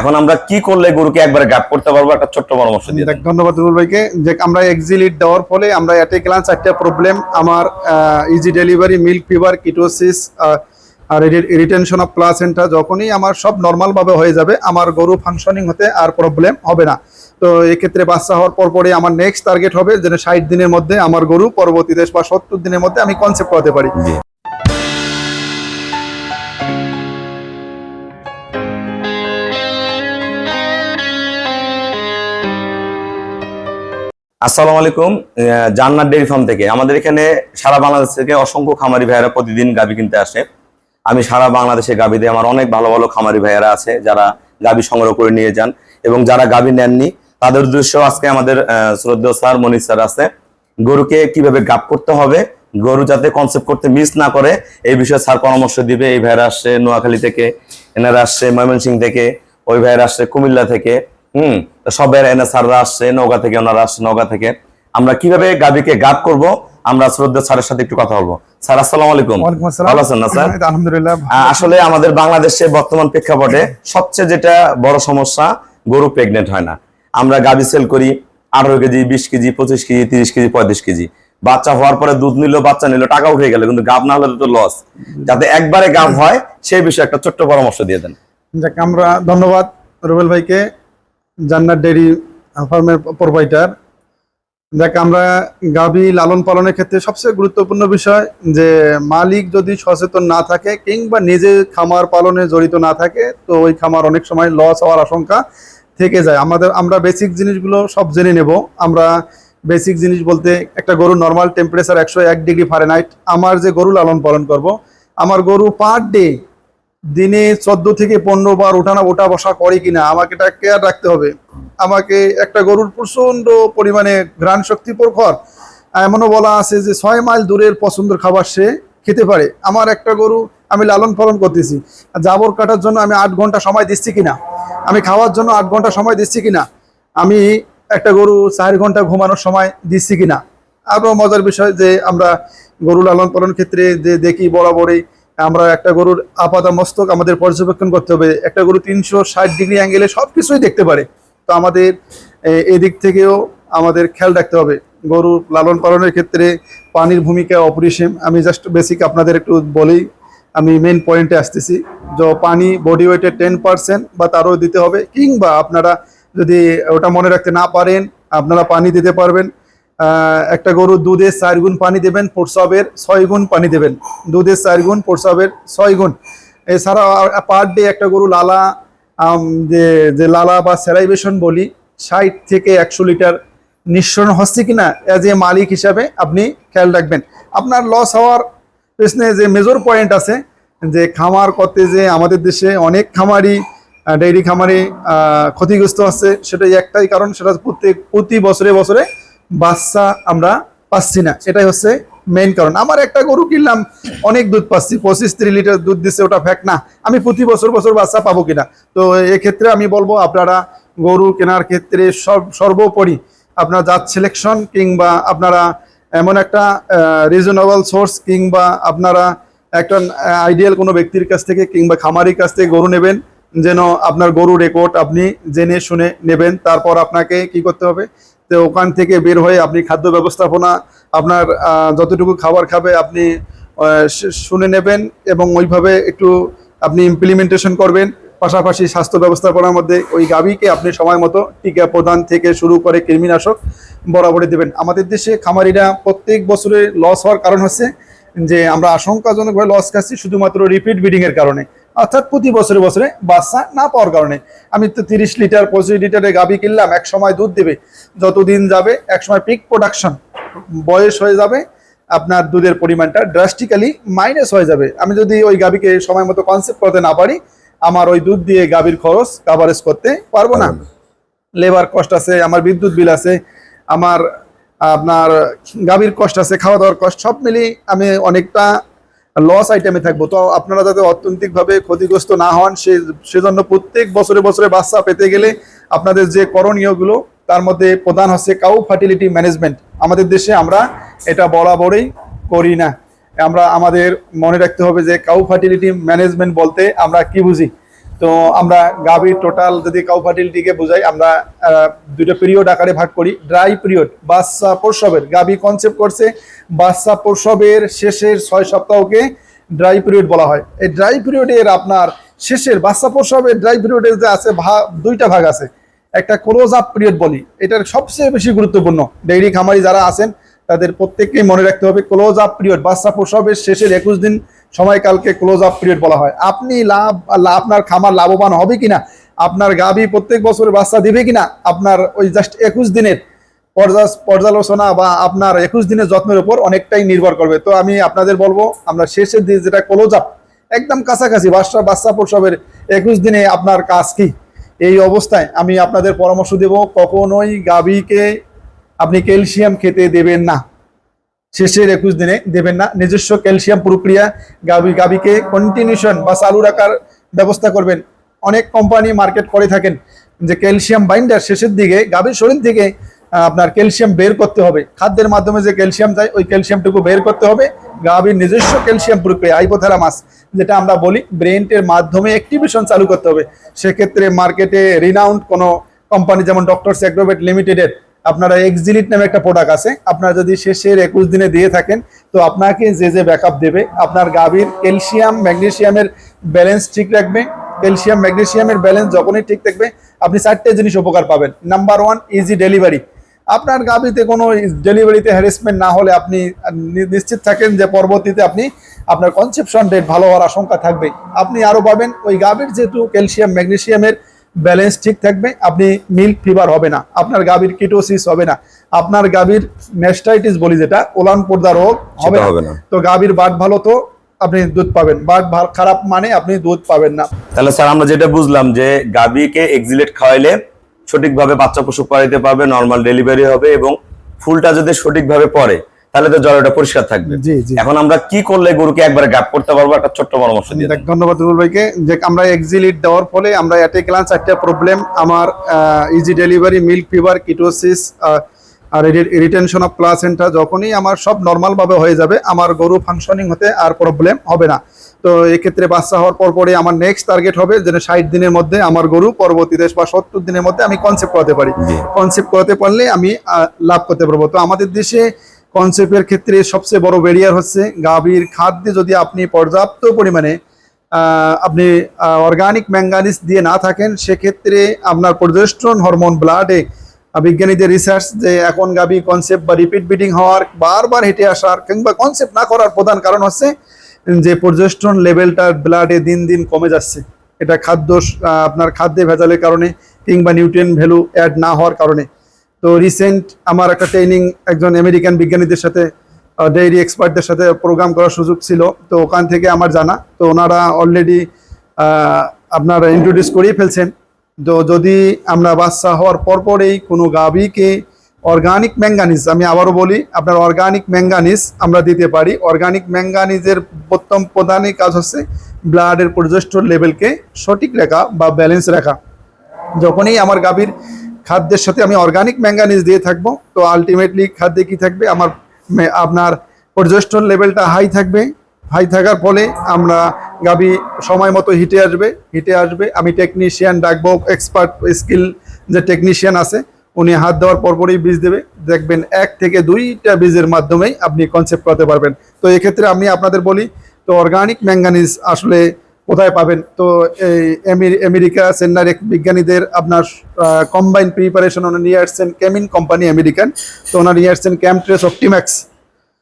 এখন আমরা কি করলে গরুকে একবারে গাপ করতে পারব? একটা ছোট্ট পরামর্শ দিয়ে ধন্যবাদ রুবুল ভাইকে। যে আমরা এক্সিলিট দেওয়ার ফলে আমরা অ্যাটে গ্লান্স চারটা প্রবলেম আমার easy delivery milk fever ketosis R retention of placenta যখনই আমার সব নর্মাল ভাবে হয়ে যাবে আমার গরু ফাংশনিং হতে আর প্রবলেম হবে না। তো এক্ষেত্রে বাচ্চা হওয়ার পর পরে আমার নেক্সট টার্গেট হবে যেন ষাট দিনের মধ্যে আমার গরু পরবর্তী দেশ বা সত্তর দিনের মধ্যে আমি কনসেপ্ট করাতে পারি। আসসালামু আলাইকুম আহ, জান্নাত ডেয়ারি ফার্ম থেকে। আমাদের এখানে সারা বাংলাদেশ থেকে অসংখ্য খামারি ভাইয়েরা প্রতিদিন গাবি কিনতে আসে। আমি সারা বাংলাদেশে গাবি দিয়ে আমার অনেক ভালো ভালো খামারি ভাইয়েরা আছে যারা গাবি সংগ্রহ করে নিয়ে যান এবং যারা গাবি নেননি তাদের উদ্দেশ্য আজকে আমাদের শ্রদ্ধেয় স্যার মনির স্যার আছে। গরুকে কীভাবে গাব করতে হবে গরু যাতে কনসেপ্ট করতে মিস না করে এই বিষয়ে স্যার পরামর্শ দিবে। এই ভাইয়েরা আসছে নোয়াখালী থেকে এনারা আসছে ময়মনসিংহ থেকে ওই ভাইয়েরা আসছে কুমিল্লা থেকে। হুম। তো সব এনে স্যাররা আসছে নৌকা থেকে ওনারা আসছে নৌকা থেকে। আমরা কীভাবে গাবিকে গাপ করব? আমরা শ্রদ্ধা স্যারের সাথে একটু কথা বলব। স্যার আসসালামু আলাইকুম। ভালো আছেন না স্যার? আলহামদুলিল্লাহ আসলে আমাদের বাংলাদেশে বর্তমান প্রেক্ষাপটে সবচেয়ে যেটা বড় সমস্যা গরু প্রেগনেন্ট হয় না। আমরা গাবি সেল করি আঠারো কেজি বিশ কেজি পঁচিশ কেজি তিরিশ কেজি পঁয়ত্রিশ কেজি। বাচ্চা হওয়ার পরে দুধ নিল বাচ্চা নিল টাকা উঠে গেল কিন্তু গাব না হলে তো লস যাতে একবারে গাব হয় সেই বিষয়ে একটা ছোট্ট পরামর্শ দিয়ে দেন। আমরা ধন্যবাদ রুবেল ভাইকে। জান্নাত ডেরি ফার্মের প্রোভাইডার। দেখ, আমরা গাভী লালন পালনের ক্ষেত্রে সবচেয়ে গুরুত্বপূর্ণ বিষয় যে, মালিক যদি সচেতন না থাকে কিংবা নিজে খামার পালনে জড়িত না থাকে, তো ওই খামার অনেক সময় লস হওয়ার আশঙ্কা থেকে যায়। আমাদের, আমরা বেসিক জিনিসগুলো সব জেনে নেব। আমরা বেসিক জিনিস বলতে একটা গরু নর্মাল টেম্পারেচার একশো এক ডিগ্রি ফারেনহাইট আমার যে গরু লালন পালন করব, আমার গরু পার ডে দিনে চোদ্দ থেকে পনেরো বার ওঠানা ওঠা বসা করে কিনা, আমাকে এটা কেয়ার রাখতে হবে। আমাকে একটা গরুর প্রচণ্ড পরিমাণে ঘ্রাণ শক্তি প্রখর, এমনও বলা আছে যে ছয় মাইল দূরের পছন্দের খাবার সে খেতে পারে। আমার একটা গরু আমি লালন পালন করতেছি জাবর কাটার জন্য আমি আট ঘণ্টা সময় দিচ্ছি কিনা? আমি খাওয়ার জন্য আট ঘণ্টা সময় দিচ্ছি কিনা? আমি একটা গরু চার ঘণ্টা ঘুমানোর সময় দিচ্ছি কিনা? আরও মজার বিষয় যে আমরা গরু লালন পালন ক্ষেত্রে যে দেখি বরাবরই আমরা একটা গরুর আপাতা মস্তক আমাদের পর্যবেক্ষণ করতে হবে। একটা গরু তিনশো ষাট ডিগ্রি অ্যাঙ্গেলে সব কিছুই দেখতে পারে। তো আমাদের এদিক থেকেও আমাদের খেয়াল রাখতে হবে। গরু লালন পালনের ক্ষেত্রে পানির ভূমিকা অপরিসীম। আমি জাস্ট বেসিক আপনাদের একটু বলেই আমি মেন পয়েন্টে আসতেছি। যে, পানি বডি ওয়েটের টেন পার্সেন্ট বা তারও দিতে হবে কিংবা আপনারা যদি ওটা মনে রাখতে না পারেন, আপনারা পানি দিতে পারবেন। একটা গরুর দুধের চার গুণ পানি দেবেন, প্রসবের ছয় গুণ পানি দেবেন। দুধের চার গুণ, প্রসবের ছয় গুণ। এছাড়া পার ডে একটা গরু লালা যে যে লালা বা স্যালাইভেশন বলি, ষাট থেকে একশো লিটার নিঃসরণ হচ্ছে কিনা অ্যাজ এ মালিক হিসাবে আপনি খেয়াল রাখবেন। আপনার লস হওয়ার পেছনে যে মেজর পয়েন্ট আছে, যে খামার করতে যে আমাদের দেশে অনেক খামারি ডেইরি খামারি ক্ষতিগ্রস্ত হচ্ছে, সেটাই একটাই কারণ, সেটা প্রত্যেক, প্রতি বছরে বছরে বাচ্চা আমরা পাচ্ছি না। এটাই হচ্ছে মেইন কারণ। আমার একটা গরু কিনলাম, অনেক দুধ পাচ্ছি, পঁচিশ ত্রিশ লিটার দুধ দিচ্ছে ওটা ফ্যাক না। আমি প্রতি বছর বছর বাচ্চা পাবো কিনা? তো এক্ষেত্রে আমি বলব, আপনারা গরু কেনার ক্ষেত্রে সব, সর্বোপরি আপনার জাত সিলেকশন কিংবা আপনারা এমন একটা রিজনেবল সোর্স কিংবা আপনারা একটা আইডিয়াল কোনো ব্যক্তির কাছ থেকে কিংবা খামারির কাছ থেকে গরু নেবেন, যেন আপনার গরু রেকর্ড আপনি জেনে শুনে নেবেন, তারপর আপনাকে কি করতে হবে? তো ওখান থেকে বের হয়ে আপনি খাদ্য ব্যবস্থাপনা, আপনার যতটুকু খাবার খাবে আপনি শুনে নেবেন এবং ওইভাবে একটু আপনি ইমপ্লিমেন্টেশন করবেন। পাশাপাশি স্বাস্থ্য ব্যবস্থাপনার মধ্যে ওই গাভীকে আপনি সময় মতো টিকা প্রদান থেকে শুরু করে কৃমিনাশক বরাবরই দেবেন। আমাদের দেশে খামারিরা প্রত্যেক বছরে লস হওয়ার কারণ হচ্ছে যে আমরা আশঙ্কাজনকভাবে লস খাচ্ছি শুধুমাত্র রিপিট ব্রিডিং এর কারণে। অর্থাৎ প্রতি বছরে বছরে বাচ্চা না পাওয়ার কারণে। আমি তো তিরিশ লিটার পঁচিশ লিটারের গাভী কিনলাম এক সময় দুধ দেবে। যতদিন যাবে এক সময় পিক প্রোডাকশন বয়স হয়ে যাবে আপনার দুধের পরিমাণটা ড্রাস্টিক্যালি মাইনাস হয়ে যাবে। আমি যদি ওই গাভীকে সময় মতো কনসেপ্ট করতে না পারি আমার ওই দুধ দিয়ে গাভীর খরচ কাভারেজ করতে পারব না। লেবার কস্ট আছে আমার বিদ্যুৎ বিল আছে আমার আপনার গাভীর কষ্ট আছে খাওয়া দাওয়ার কষ্ট সব মিলিয়ে আমি অনেকটা লস আইটেমে থাকব। তো আপনারা যাতে অর্থনৈতিকভাবে ক্ষতিগ্রস্ত না হন, সে, সেজন্য প্রত্যেক বছরে বছরে বাচ্চা পেতে গেলে আপনাদের যে করণীয়গুলো, তার মধ্যে প্রধান হচ্ছে কাউ ফার্টিলিটি ম্যানেজমেন্ট আমাদের দেশে আমরা এটা বরাবরই করি না। আমরা, আমাদের মনে রাখতে হবে যে কাউ ফার্টিলিটি ম্যানেজমেন্ট বলতে আমরা কি বুঝি? তো আমরা গাভীর টোটাল যদি কাউ ফার্টিলিটিকে বোঝাই, আমরা দুটো পিরিয়ড আকারে ভাগ করি। ড্রাই পিরিয়ড বাচ্চা প্রসবের, গাভী কনসেপ্ট করছে, বাচ্চা প্রসবের শেষের ছয় সপ্তাহকে ড্রাই পিরিয়ড বলা হয়। এই ড্রাই পিরিয়ডের আপনার শেষের, বাচ্চা প্রসবের ড্রাই পিরিয়ডের যে আছে ভাগ দুইটা ভাগ আছে। একটা ক্লোজ আপ পিরিয়ড বলি। এটার সবচেয়ে বেশি গুরুত্বপূর্ণ। ডেইরি খামারি যারা আছেন, তাদের প্রত্যেককেই মনে রাখতে হবে ক্লোজ আপ পিরিয়ড বাচ্চা প্রসবের শেষের একুশ দিন সময়কালকে ক্লোজ আপ পিরিয়ড বলা হয়। আপনি লাভ আপনার খামার লাভবান হবে কিনা? আপনার গাভী প্রত্যেক বছর বাচ্চা দিবে কিনা? আপনার ওই জাস্ট একুশ দিনের পর্যা- পর্যালোচনা বা আপনার একুশ দিনের যত্নের উপর অনেকটাই নির্ভর করবে। তো আমি আপনাদের বলব, আমরা শেষের দিন যেটা ক্লোজ আপ একদম কাছাকাছি বাচ্চা বাচ্চা প্রসবের একুশ দিনে আপনার কাজ কি? এই অবস্থায় আমি আপনাদের পরামর্শ দেব, কখনোই গাভীকে আপনি ক্যালসিয়াম খেতে দেবেন না। শেষের একুশ দিনে দেবেন না। নিজস্ব ক্যালসিয়াম প্রক্রিয়া গাভী গাভীকে কন্টিনিউশন বা চালু রাখার ব্যবস্থা করবেন। অনেক কোম্পানি মার্কেট করে থাকেন যে ক্যালসিয়াম বাইন্ডার শেষের দিকে গাভীর শরীর থেকে আপনার ক্যালসিয়াম বের করতে হবে। খাদ্যের মাধ্যমে যে ক্যালসিয়াম যায়, ওই ক্যালসিয়ামটুকু বের করতে হবে। গাভীর নিজস্ব ক্যালসিয়াম প্রক্রিয়া আইপোথ্যালামাস যেটা আমরা বলি ব্রেনটের মাধ্যমে অ্যাক্টিভেশন চালু করতে হবে। সেক্ষেত্রে মার্কেটে রিনাউন্ড কোনো কোম্পানি যেমন ডক্টর অ্যাগ্রোভেট লিমিটেডের আপনারা এক্সিলিট নামে একটা প্রোডাক্ট আছে। আপনারা যদি শেষের একুশ দিনে দিয়ে থাকেন, তো আপনাকে যে যে ব্যাকআপ দেবে, আপনার গাভীর ক্যালসিয়াম ম্যাগনেসিয়ামের ব্যালেন্স ঠিক রাখবে। ক্যালসিয়াম ম্যাগনেশিয়ামের ব্যালেন্স যখনই ঠিক থাকবে, আপনি চারটে জিনিস উপকার পাবেন। নাম্বার ওয়ান ইজি ডেলিভারি আপনার গাভীতে কোনো ডেলিভারিতে হ্যারাসমেন্ট না হলে আপনি নিশ্চিত থাকেন যে পরবর্তীতে আপনি, আপনার কনসেপশন ডেট ভালো হওয়ার আশঙ্কা থাকবে আপনি আরও পাবেন, ওই গাভীর যেহেতু ক্যালসিয়াম ম্যাগনেসিয়ামের ব্যালেন্স ঠিক থাকবে আপনি মিল্ক ফিভার হবে না আপনার গাভীর কিটোসিস হবে না আপনার গাভীর ম্যাস্টাইটিস বলি যেটা ওলান পর্দা রোগ হবে না। তো গাভীর বাট ভালো তো আপনি দুধ পাবেন বাট খারাপ মানে আপনি দুধ পাবেন না তাহলে স্যার আমরা যেটা বুঝলাম যে গাভীকে এক্সিলেট খাওয়াইলে সঠিকভাবে বাচ্চা পশু করাইতে পারবে নর্মাল ডেলিভারি হবে এবং ফুলটা যদি সঠিকভাবে পড়ে তাহলে তো জলটা পরিষ্কার থাকবে। এখন আমরা কি করলে গরুকে একবারে গাপ করতে পারব? একটা ছোট্ট পরামর্শ দিয়ে। ধন্যবাদ রুবুল ভাইকে। যে আমরা এক্সিলিট দেওয়ার ফলে আমরা অ্যাটে গ্লান চারটা প্রবলেম আমার easy delivery milk fever ketosis R retention of placenta যখনই আমার সব নর্মাল ভাবে হয়ে যাবে আমার গরু ফাংশনিং হতে আর প্রবলেম হবে না। তো এক্ষেত্রে বাচ্চা হওয়ার পর পরে আমার নেক্সট টার্গেট হবে যেন ষাট দিনের মধ্যে আমার গরু পরবর্তী দেশ বা সত্তর দিনের মধ্যে আমি কনসেপ্ট করাতে পারি। কনসেপ্ট করাতে পারলে আমি লাভ করতে পারব। তো আমাদের দেশে কনসেপ্টের ক্ষেত্রে সবচেয়ে বড় ব্যারিয়ার হচ্ছে গাভীর খাদ্যে যদি আপনি পর্যাপ্ত পরিমাণে আপনি অর্গানিক ম্যাঙ্গানিস দিয়ে না থাকেন, সেক্ষেত্রে আপনার প্রজেস্ট্রন হরমোন ব্লাডে বিজ্ঞানীদের রিসার্চ যে এখন গাভী কনসেপ্ট বা রিপিট বিটিং হওয়ার, বারবার হেঁটে আসার কিংবা কনসেপ্ট না করার প্রধান কারণ হচ্ছে যে প্রজেস্ট্রন লেভেলটা ব্লাডে দিন দিন কমে যাচ্ছে। এটা খাদ্য আপনার খাদ্যে ভেজালের কারণে কিংবা নিউট্রিয়েন্ট ভ্যালু অ্যাড না হওয়ার কারণে। তো রিসেন্ট আমার একটা ট্রেনিং একজন আমেরিকান বিজ্ঞানীদের সাথে ডেইরি এক্সপার্টদের সাথে প্রোগ্রাম করার সুযোগ ছিল। তো ওখান থেকে আমার জানা। তো ওনারা অলরেডি আপনারা ইন্ট্রোডিউস করিয়ে ফেলছেন। তো যদি আমরা বাচ্চা হওয়ার পরপরেই কোনো গাভীকে অর্গানিক ম্যাঙ্গানিজ আমি আবারও বলি, আপনার অর্গানিক ম্যাঙ্গানিজ আমরা দিতে পারি। অর্গানিক ম্যাঙ্গানিজের প্রথম প্রধানই কাজ হচ্ছে ব্লাডের প্রজেস্টর লেভেলকে সঠিক রাখা বা ব্যালেন্স রাখা। যখনই আমার গাভীর খাদ্যের সাথে আমি অর্গানিক ম্যাঙ্গানিজ দিয়ে থাকব। তো আলটিমেটলি খাদ্যে কি থাকবে? আমার আপনার পর্যস্টন লেভেলটা হাই থাকবে। হাই থাকার ফলে আমরা গাভী সময় মতো হিটে আসবে হিটে আসবে। আমি টেকনিশিয়ান ডাকবো এক্সপার্ট স্কিল যে টেকনিশিয়ান আছে, উনি হাত দেওয়ার পরপরই বীজ দেবে। দেখবেন এক থেকে দুইটা বীজের মাধ্যমেই আপনি কনসেপ্ট করতে পারবেন। তো এক্ষেত্রে আমি আপনাদের বলি, তো অর্গানিক ম্যাঙ্গানিজ আসলে কোথায় পাবেন? তো এই আমেরি- আমেরিকা চেন্নাইয়ের এক বিজ্ঞানীদের আপনার কম্বাইন প্রিপারেশন ওনার নিয়ে আসছেন কেমিন কোম্পানি আমেরিকান তো ওনার নিয়ে আসছেন ক্যাম্পট্রেস অপটিম্যাক্স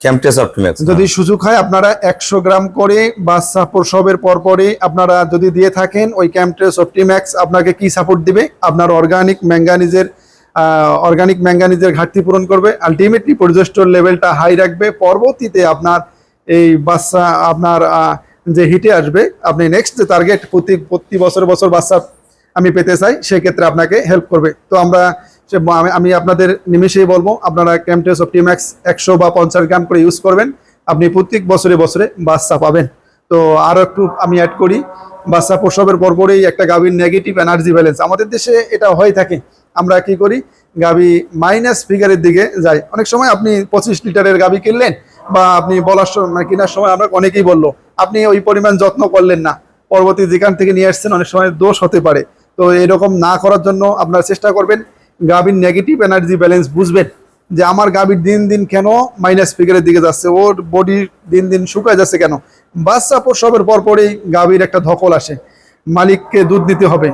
ক্যাম্পটেস অপটিম্যাক্স যদি সুযোগ হয় আপনারা একশো গ্রাম করে বাচ্চা প্রসবের পর পরে আপনারা যদি দিয়ে থাকেন ওই ক্যাম্পট্রেস অপটিম্যাক্স আপনাকে কি সাপোর্ট দিবে? আপনার অর্গানিক ম্যাঙ্গানিজের অর্গানিক ম্যাঙ্গানিজের ঘাটতি পূরণ করবে। আলটিমেটলি প্রজেস্টর লেভেলটা হাই রাখবে। পরবর্তীতে আপনার এই বাচ্চা আপনার যে হিটে আসবে, আপনি নেক্সট যে টার্গেট প্রতি প্রতি বছর বছর বাচ্চা আমি পেতে চাই, সেক্ষেত্রে আপনাকে হেল্প করবে। তো আমরা আমি- আপনাদের নিমেষেই বলব, আপনারা ক্যাম্পটেস অপটিম্যাক্স একশো বা পঞ্চাশ গ্রাম করে ইউজ করবেন, আপনি প্রত্যেক বছরে বছরে বাচ্চা পাবেন। তো আরও একটু আমি অ্যাড করি, বাচ্চা প্রসবের পরপরেই একটা গাভীর নেগেটিভ এনার্জি ব্যালেন্স আমাদের দেশে এটা হয়ে থাকে। আমরা কি করি, গাভী মাইনাস ফিগারের দিকে যাই। অনেক সময় আপনি পঁচিশ লিটারের গাভী কিনলেন, বা আপনি বলার সময় কেনার সময় আমরা অনেকেই বলল আপনি ওই পরিমাণ যত্ন করলেন না। পরবর্তী যেখান থেকে নিয়ে আসছেন, অনেক সময় দোষ হতে পারে। তো এরকম না করার জন্য আপনারা চেষ্টা করবেন গাভীর নেগেটিভ এনার্জি ব্যালেন্স বুঝবেন যে আমার গাভীর দিন দিন কেন মাইনাস ফিগারের দিকে যাচ্ছে, ওর বডি দিন দিন শুকায় যাচ্ছে কেন? বাচ্চা প্রসবের পর পরেই গাভীর একটা ধকল আসে। মালিককে দুধ দিতে হবে,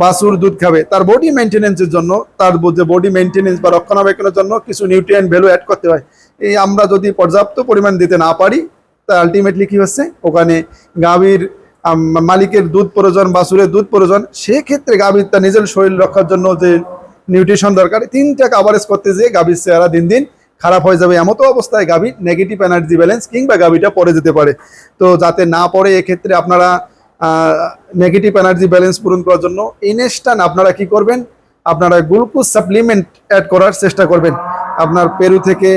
বাছুর দুধ খাবে। তার বডি মেনটেনেন্সের জন্য, তার যে বডি মেনটেনেন্স বা রক্ষণাবেক্ষণের জন্য কিছু নিউট্রিয়েন্ট ভ্যালু অ্যাড করতে হয়। এই আমরা যদি পর্যাপ্ত পরিমাণ দিতে না পারি তা আলটিমেটলি কি হচ্ছে? ওখানে গাভীর মালিকের দুধ প্রয়োজন বাছুরের দুধ প্রয়োজন, সেক্ষেত্রে গাভীর তার নিজের শরীর রক্ষার জন্য যে নিউট্রিশন দরকার তিনটা কাভারেজ করতে যেয়ে গাভীর চেহারা দিন দিন খারাপ হয়ে যাবে। এমতো অবস্থায় গাভীর নেগেটিভ এনার্জি ব্যালেন্স কিংবা গাভীটা পড়ে যেতে পারে। তো যাতে না পড়ে, এক্ষেত্রে আপনারা নেগেটিভ এনার্জি ব্যালেন্স পূরণ করার জন্য ইনস্টান আপনারা কি করবেন? আপনারা গ্লুকোজ সাপ্লিমেন্ট অ্যাড করার চেষ্টা করবেন। আপনার পেরু থেকে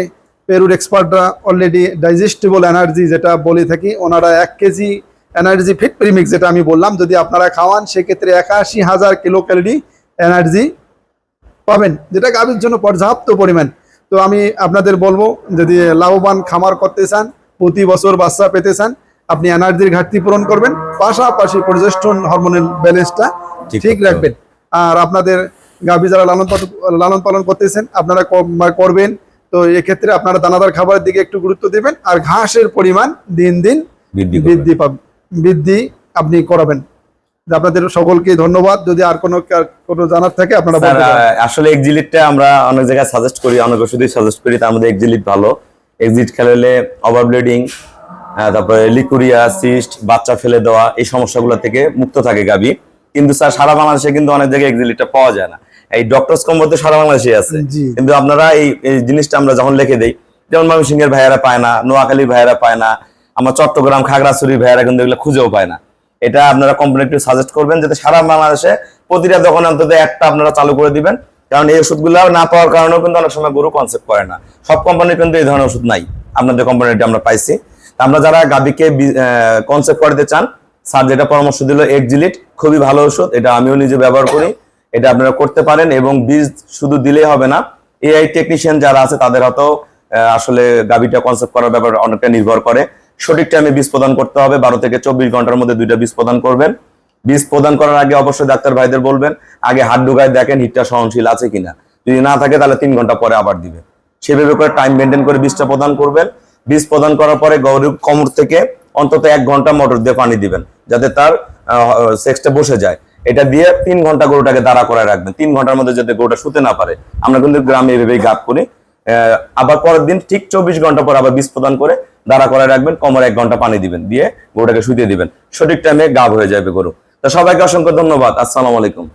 পেরুর এক্সপার্টরা অলরেডি ডাইজেস্টেবল এনার্জি যেটা বলে থাকি ওনারা এক কেজি এনার্জি ফিট প্রিমিক্স যেটা আমি বললাম যদি আপনারা খাওয়ান সেক্ষেত্রে একাশি হাজার কিলো ক্যালোরি এনার্জি পাবেন যেটা গাভীর জন্য পর্যাপ্ত পরিমাণ তো আমি আপনাদের বলব যদি লাভবান খামার করতে চান প্রতি বছর বাচ্চা পেতে চান আপনি এনার্জির ঘাটতি পূরণ করবেন পাশাপাশি প্রজেস্টন হরমোনাল ব্যালেন্সটা ঠিক। রাখবেন আর আপনাদের গাভী যারা লালন পালন লালন পালন করতেছেন আপনারা করবেন তো এক্ষেত্রে আপনারা দানাদার খাবারের দিকে একটু গুরুত্ব দেবেন আর ঘাসের পরিমাণ দিন দিন বৃদ্ধি বৃদ্ধি বৃদ্ধি আপনি করাবেন। আপনাদের সকলকে ধন্যবাদ যদি আর কোনো কোনো জানার থাকে আপনারা। আসলে এক্সিলিটটা আমরা অনেক জায়গায় সাজেস্ট করি অনেক ওষুধই সাজেস্ট করি তার মধ্যে এক্সিলিট ভালো। এক্সিট খেলালে ওভার ব্লিডিং তারপরে লিকুরিয়া সিস্ট বাচ্চা ফেলে দেওয়া এই সমস্যাগুলো থেকে মুক্ত থাকে গাবি কিন্তু স্যার সারা বাংলাদেশে কিন্তু অনেক জায়গায় এক্সিলিটটা পাওয়া যায় না। এই ডক্টরস কম্বোতে সারা বাংলাদেশে আছে। কিন্তু আপনারা এই জিনিসটা আমরা যখন লিখে দেই যেমন ময়মনসিংহের ভাইয়ারা পায় না নোয়াখালীর ভাইয়ারা পায় না আমার চট্টগ্রাম খাগড়াছড়ির ভাইয়ারা কিন্তু এগুলো খুঁজেও পায় না। এটা আপনারা কোম্পানি একটু সাজেস্ট করবেন যাতে সারা বাংলাদেশে প্রতিটা দোকানে অন্তত একটা আপনারা চালু করে দিবেন। কারণ এই ওষুধগুলো না পাওয়ার কারণেও কিন্তু অনেক সময় গরু কনসেপ্ট করে না। সব কোম্পানির কিন্তু এই ধরনের ওষুধ নাই আপনাদের কোম্পানিটা আমরা পাইছি। তা আমরা যারা গাবিকে কনসেপ্ট করতে চান স্যার যেটা পরামর্শ দিল এক জিলিট খুবই ভালো ওষুধ এটা আমিও নিজে ব্যবহার করি। এটা আপনারা করতে পারেন এবং বীজ শুধু দিলেই হবে না এআই টেকনিশিয়ান যারা আছে তাদের আহ, আসলে গাবিটা কনসেপ্ট করার ব্যাপারে অনেকটা নির্ভর করে। সঠিক টাইমে বীজ প্রদান করতে হবে বারো থেকে চব্বিশ ঘণ্টার মধ্যে দুইটা বীজ প্রদান করবেন। বীজ প্রদান করার আগে অবশ্যই ডাক্তার ভাইদের বলবেন আগে হাত ঢুকায় দেখেন হিটটা সহনশীল আছে কিনা। যদি না থাকে তাহলে তিন ঘণ্টা পরে আবার দিবেন। সেভাবে করে টাইম মেনটেন করে বীজটা প্রদান করবেন। বীজ প্রদান করার পরে গরুর কোমর থেকে অন্তত এক ঘণ্টা মোটর দিয়ে পানি দিবেন যাতে তার সেক্সটা বসে যায়। এটা দিয়ে তিন ঘণ্টা গরুটাকে দাঁড়া করে রাখবেন। তিন ঘণ্টার মধ্যে যাতে গরুটা শুতে না পারে। আমরা কিন্তু গ্রামে এভাবেই গাপ করি। আবার পরের দিন ঠিক চব্বিশ ঘণ্টা পর আবার বীজ প্রদান করে দাঁড়া করে রাখবেন। কমর এক ঘণ্টা পানি দিবেন, দিয়ে গরুটাকে শুতে দিবেন। সঠিক টাইমে গাব হয়ে যাবে গরু। তো সবাইকে অসংখ্য ধন্যবাদ। আসসালাম আলাইকুম।